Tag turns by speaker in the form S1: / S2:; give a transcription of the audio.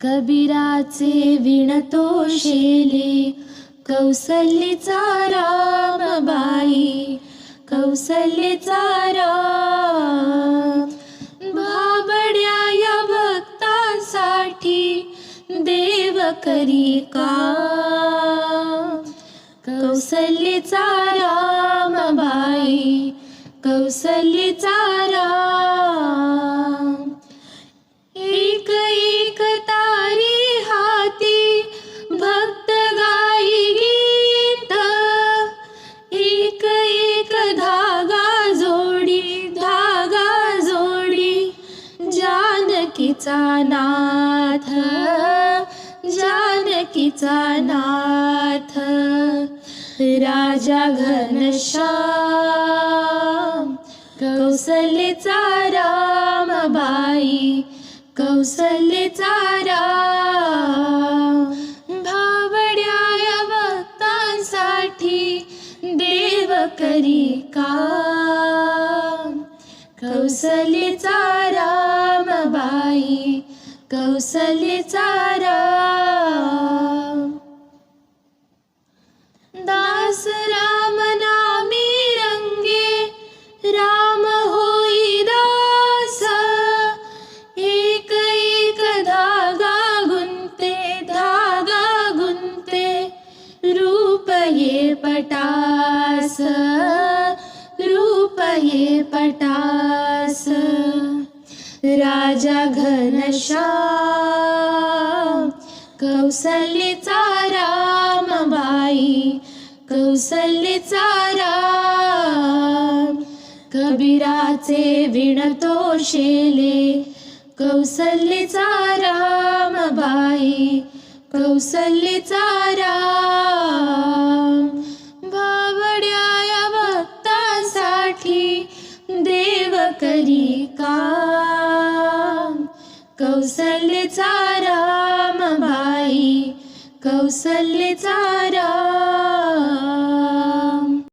S1: कबीराचे विणतो शेले कौसल्यचा रामबाई कौसल्यचा राम. भाबड्या या भक्तांसाठी देव करी का कौसल्यचा रामबाई कौसल्यचा जानकीचा नाथ जानकीचा नाथ राजा घनश्याम कौसल्यचा रामबाई कौसल्यचा राम भावड्या या भक्तांसाठी देव करी का? कौसल्यचा रामबाई कौसलीचा राम. दास राम नामी रंगे राम होई दास. एक एक धागा गुंते धागा गुंते रूप ये पटास. ये पटास. राजा घनशा कौसल्यचा रामबाई कौसल्यचा राम. कबीराचे विणतो शेले कौसल्यचा रामबाई कौसल्यचा राम. करी काम. कौसल्यचा रामबाई कौसल्यचा राम